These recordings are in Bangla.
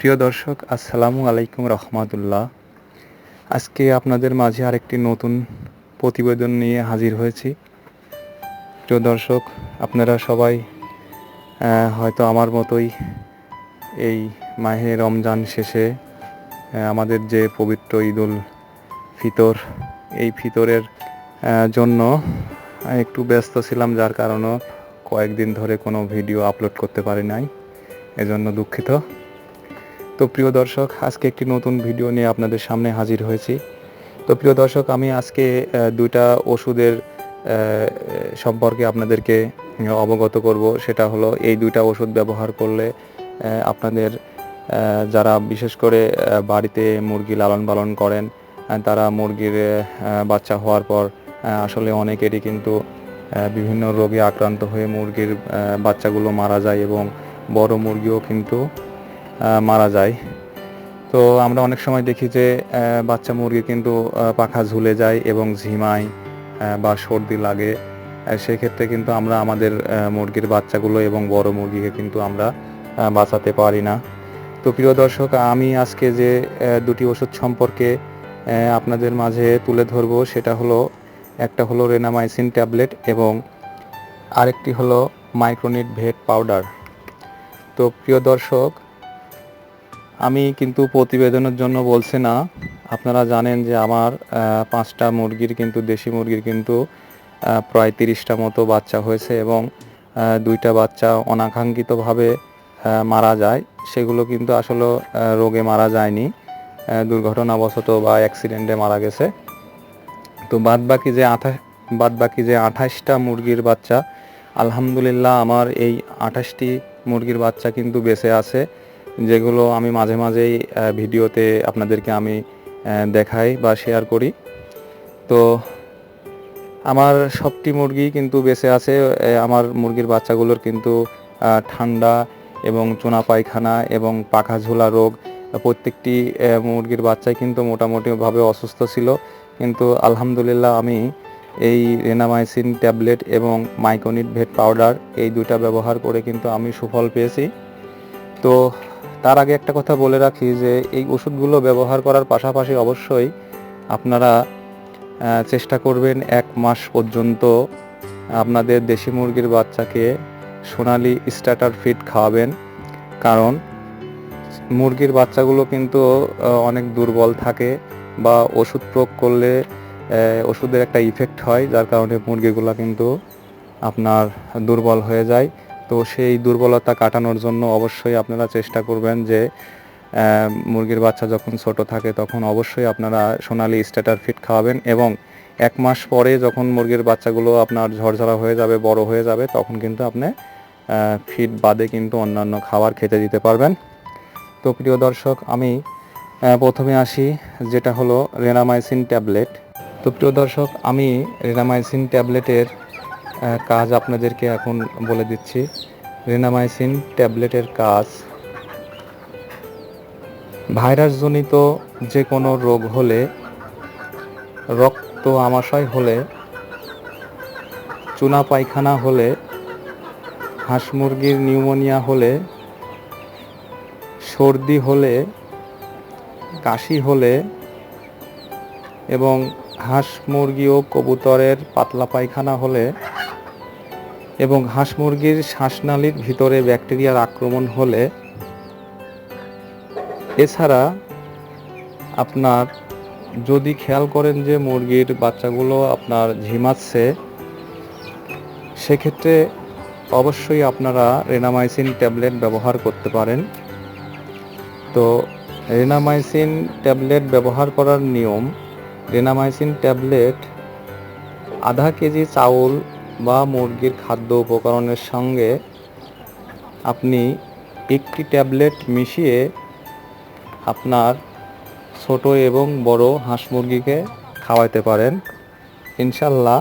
প্রিয় দর্শক, আসসালামু আলাইকুম রহমাতুল্লাহ। আজকে আপনাদের মাঝে আরেকটি নতুন প্রতিবেদন নিয়ে হাজির হয়েছি। প্রিয় দর্শক, আপনারা সবাই হয়তো আমার মতোই এই মাহে রমজান শেষে আমাদের যে পবিত্র ঈদুল ফিতর, এই ফিতরের জন্য একটু ব্যস্ত ছিলাম যার কারণে কয়েকদিন ধরে কোনো ভিডিও আপলোড করতে পারি নাই। এজন্য দুঃখিত। তো প্রিয় দর্শক, আজকে একটি নতুন ভিডিও নিয়ে আপনাদের সামনে হাজির হয়েছি। তো প্রিয় দর্শক, আমি আজকে দুইটা ওষুধের সম্পর্কে আপনাদেরকে অবগত করব। সেটা হলো, এই দুইটা ওষুধ ব্যবহার করলে আপনাদের যারা বিশেষ করে বাড়িতে মুরগি লালন পালন করেন তারা মুরগির বাচ্চা হওয়ার পর আসলে অনেকেরই কিন্তু বিভিন্ন রোগে আক্রান্ত হয়ে মুরগির বাচ্চাগুলো মারা যায় এবং বড় মুরগিও কিন্তু মারা যায়। তো আমরা অনেক সময় দেখি যে বাচ্চা মুরগি কিন্তু পাখা ঝুলে যায় এবং ঝিমায় বা সর্দি লাগে। সেক্ষেত্রে কিন্তু আমরা আমাদের মুরগির বাচ্চাগুলো এবং বড় মুরগিকে কিন্তু আমরা বাঁচাতে পারি না। তো প্রিয় দর্শক, আমি আজকে যে দুটি ওষুধ সম্পর্কে আপনাদের মাঝে তুলে ধরবো, সেটা হলো, একটা হলো রেনামাইসিন ট্যাবলেট এবং আরেকটি হলো মাইক্রোনিট ভেট পাউডার। তো প্রিয় দর্শক আমি কিন্তু প্রতিবেদনের জন্য বলছি না। আপনারা জানেন যে আমার পাঁচটা মুরগির কিন্তু, দেশি মুরগির কিন্তু প্রায় তিরিশটা মতো বাচ্চা হয়েছে এবং দুইটা বাচ্চা অনাকাঙ্ক্ষিতভাবে মারা যায়। সেগুলো কিন্তু আসলে রোগে মারা যায়নি। দুর্ঘটনাবশত বা অ্যাক্সিডেন্টে মারা গেছে। তো বাদ বাকি যে আঠাশ বাদ বাকি যে আঠাশটা মুরগির বাচ্চা, আলহামদুলিল্লাহ আমার এই আঠাশটি মুরগির বাচ্চা কিন্তু বেঁচে আছে। যেগুলো আমি মাঝে মাঝেই ভিডিওতে আপনাদেরকে আমি দেখাই বা শেয়ার করি। তো আমার সবটি মুরগি কিন্তু বেঁচে আছে আমার মুরগির বাচ্চাগুলোর কিন্তু ঠান্ডা এবং চুনা পায়খানা এবং পাখা ঝোলা রোগ, প্রত্যেকটি মুরগির বাচ্চাই কিন্তু মোটামুটিভাবে অসুস্থ ছিল। কিন্তু আলহামদুলিল্লাহ আমি এই রেনামাইসিন ট্যাবলেট এবং মাইকোনিট ভেট পাউডার এই দুটা ব্যবহার করে কিন্তু আমি সুফল পেয়েছি। তো তার আগে একটা কথা বলে রাখি যে এই ওষুধগুলো ব্যবহার করার পাশাপাশি অবশ্যই আপনারা চেষ্টা করবেন এক মাস পর্যন্ত আপনাদের দেশি মুরগির বাচ্চাকে সোনালি স্টার্টার ফিড খাওয়াবেন। কারণ মুরগির বাচ্চাগুলো কিন্তু অনেক দুর্বল থাকে বা ওষুধ প্রয়োগ করলে ওষুধের একটা ইফেক্ট হয়, যার কারণে মুরগিগুলো কিন্তু আপনার দুর্বল হয়ে যায়। তো সেই দুর্বলতা কাটানোর জন্য অবশ্যই আপনারা চেষ্টা করবেন যে মুরগির বাচ্চা যখন ছোট থাকে তখন অবশ্যই আপনারা সোনালি স্ট্যাটার ফিট খাওয়াবেন এবং এক মাস পরে যখন মুরগির বাচ্চাগুলো আপনার ঝরঝরা হয়ে যাবে, বড় হয়ে যাবে, তখন কিন্তু আপনি ফিট বাদে কিন্তু অন্যান্য খাবার খেতে দিতে পারবেন। তো প্রিয় দর্শক, আমি প্রথমে আসি, যেটা হলো রেনামাইসিন ট্যাবলেট। তো প্রিয় দর্শক, আমি রেনামাইসিন ট্যাবলেটের কাজ আপনাদেরকে এখন বলে দিচ্ছি। রেনামাইসিন ট্যাবলেটের কাজ। ভাইরাসজনিত যে কোনো রোগ হলে রক্ত আমাশয় হলে চুনা পায়খানা হলে হাঁস মুরগির নিউমোনিয়া হলে, সর্দি হলে, কাশি হলে এবং হাঁস মুরগি ও কবুতরের পাতলা পায়খানা হলে এবং হাঁস মুরগির শ্বাসনালীর ভিতরে ব্যাকটেরিয়ার আক্রমণ হলে এছাড়া আপনার যদি খেয়াল করেন যে মুরগির বাচ্চাগুলো আপনার ঝিমাচ্ছে, সেক্ষেত্রে অবশ্যই আপনারা রেনামাইসিন ট্যাবলেট ব্যবহার করতে পারেন। তো রেনামাইসিন ট্যাবলেট ব্যবহার করার নিয়ম, রেনামাইসিন ট্যাবলেট আধা কেজি চাউল বা মুরগির খাদ্য উপকরণের সঙ্গে আপনি একটি ট্যাবলেট মিশিয়ে আপনার ছোট এবং বড় হাঁস মুরগিকে খাওয়াতে পারেন। ইনশাল্লাহ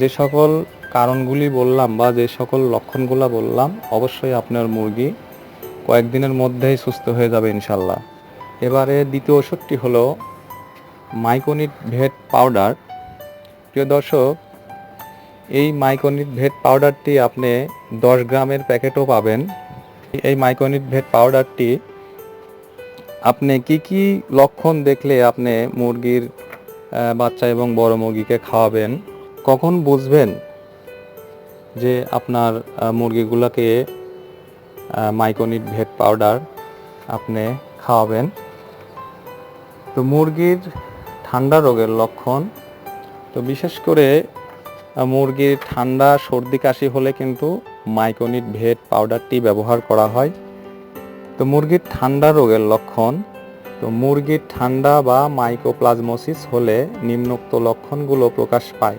যে সকল কারণগুলি বললাম বা যে সকল লক্ষণগুলো বললাম, অবশ্যই আপনার মুরগি কয়েকদিনের মধ্যেই সুস্থ হয়ে যাবে ইনশাল্লাহ এবারে দ্বিতীয় ওষুধটি হলো মাইকোনিট ভেট পাউডার। প্রিয় দর্শক এই মাইকোনিট ভেট পাউডারটি আপনি দশ গ্রামের প্যাকেটও পাবেন। এই মাইকোনিট ভেট পাউডারটি আপনি কি কি লক্ষণ দেখলে আপনি মুরগির বাচ্চা এবং বড় মুরগিকে খাওয়াবেন, কখন বুঝবেন যে আপনার মুরগিগুলোকে মাইকোনিট ভেট পাউডার আপনি খাওয়াবেন? তো মুরগির ঠান্ডা রোগের লক্ষণ, তো বিশেষ করে মুরগির ঠান্ডা, সর্দি, কাশি হলে কিন্তু মাইকোনিট ভেট পাউডারটি ব্যবহার করা হয়। তো মুরগির ঠান্ডা রোগের লক্ষণ, তো মুরগির ঠান্ডা বা মাইকোপ্লাজমোসিস হলে নিম্নোক্ত লক্ষণগুলো প্রকাশ পায়।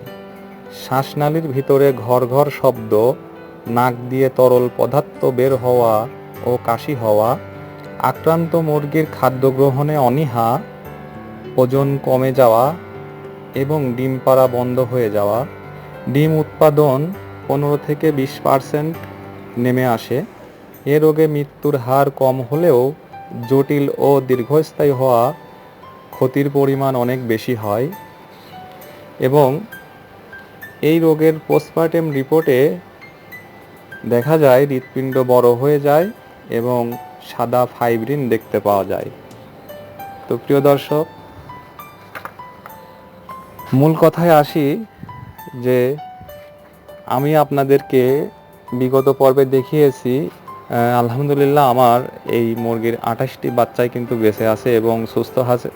শ্বাসনালীর ভিতরে ঘর ঘর শব্দ, নাক দিয়ে তরল পদার্থ বের হওয়া ও কাশি হওয়া, আক্রান্ত মুরগির খাদ্য গ্রহণে অনীহা, ওজন কমে যাওয়া এবং ডিম পাড়া বন্ধ হয়ে যাওয়া ডিম উৎপাদন পনেরো থেকে বিশ পার্সেন্ট নেমে আসে। এ রোগে মৃত্যুর হার কম হলেও জটিল ও দীর্ঘস্থায়ী হওয়া ক্ষতির পরিমাণ অনেক বেশি হয় এবং এই রোগের পোস্টমার্টেম রিপোর্টে দেখা যায়, হৃৎপিণ্ড বড় হয়ে যায় এবং সাদা ফাইব্রিন দেখতে পাওয়া যায়। তো প্রিয় দর্শক, মূল কথায় আসি যে আমি আপনাদেরকে বিগত পর্বে দেখিয়েছি আলহামদুলিল্লাহ আমার এই মুরগির আঠাশটি বাচ্চাই কিন্তু বেঁচে আছে এবং সুস্থ আছে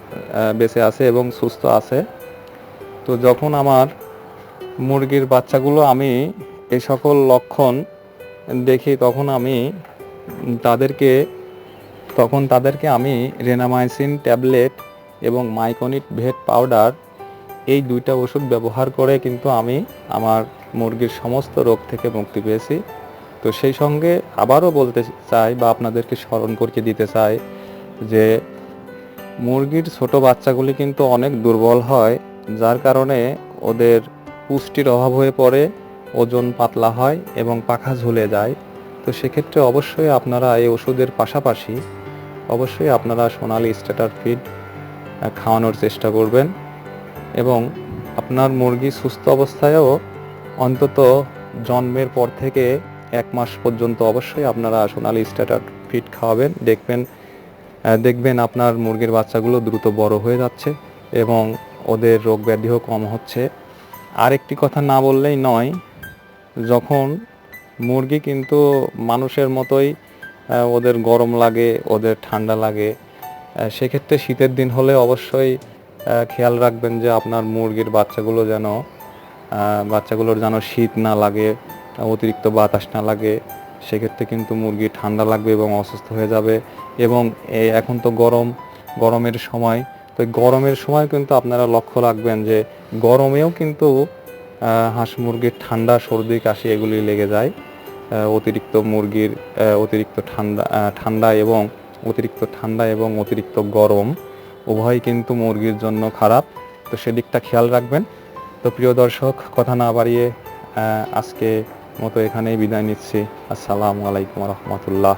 বেঁচে আছে এবং সুস্থ আছে। তো যখন আমার মুরগির বাচ্চাগুলো আমি এই সকল লক্ষণ দেখি, তখন আমি তাদেরকে, তখন তাদেরকে আমি রেনামাইসিন ট্যাবলেট এবং মাইকোনিট ভেট পাউডার এই দুইটা ওষুধ ব্যবহার করে কিন্তু আমি আমার মুরগির সমস্ত রোগ থেকে মুক্তি পেয়েছি। তো সেই সঙ্গে আবারও বলতে চাই বা আপনাদেরকে স্মরণ করিয়ে দিতে চাই যে মুরগির ছোট বাচ্চাগুলি কিন্তু অনেক দুর্বল হয়, যার কারণে ওদের পুষ্টির অভাব হয়ে পড়ে, ওজন পাতলা হয় এবং পাখা ঝুলে যায়। তো সেক্ষেত্রে অবশ্যই আপনারা এই ওষুধের পাশাপাশি অবশ্যই আপনারা সোনালি স্ট্যাটার ফিড খাওয়ানোর চেষ্টা করবেন। এবং আপনার মুরগি সুস্থ অবস্থায়ও অন্তত জন্মের পর থেকে এক মাস পর্যন্ত অবশ্যই আপনারা সোনালি স্ট্যাটার ফিড খাওয়াবেন। দেখবেন দেখবেন আপনার মুরগির বাচ্চাগুলো দ্রুত বড় হয়ে যাচ্ছে এবং ওদের রোগ ব্যাধিও কম হচ্ছে। আরেকটি কথা না বললেই নয়, যখন মুরগি কিন্তু মানুষের মতোই ওদের গরম লাগে, ওদের ঠান্ডা লাগে সেক্ষেত্রে শীতের দিন হলে অবশ্যই খেয়াল রাখবেন যে আপনার মুরগির বাচ্চাগুলো যেন বাচ্চাগুলোর যেন শীত না লাগে, অতিরিক্ত বাতাস না লাগে, সেক্ষেত্রে কিন্তু মুরগি ঠান্ডা লাগবে এবং অসুস্থ হয়ে যাবে। এবং এখন তো গরম, গরমের সময়, তো গরমের সময় কিন্তু আপনারা লক্ষ্য রাখবেন যে গরমেও কিন্তু হাঁস মুরগির ঠান্ডা, সর্দি, কাশি এগুলি লেগে যায়। অতিরিক্ত মুরগির অতিরিক্ত ঠান্ডা ঠান্ডা এবং অতিরিক্ত ঠান্ডা এবং অতিরিক্ত গরম। উভয় কিন্তু মুরগির জন্য খারাপ। তো সেদিকটা খেয়াল রাখবেন। তো প্রিয় দর্শক, কথা না বাড়িয়ে আজকে মতো এখানেই বিদায় নিচ্ছি। আসসালামু আলাইকুম রহমতুল্লাহ।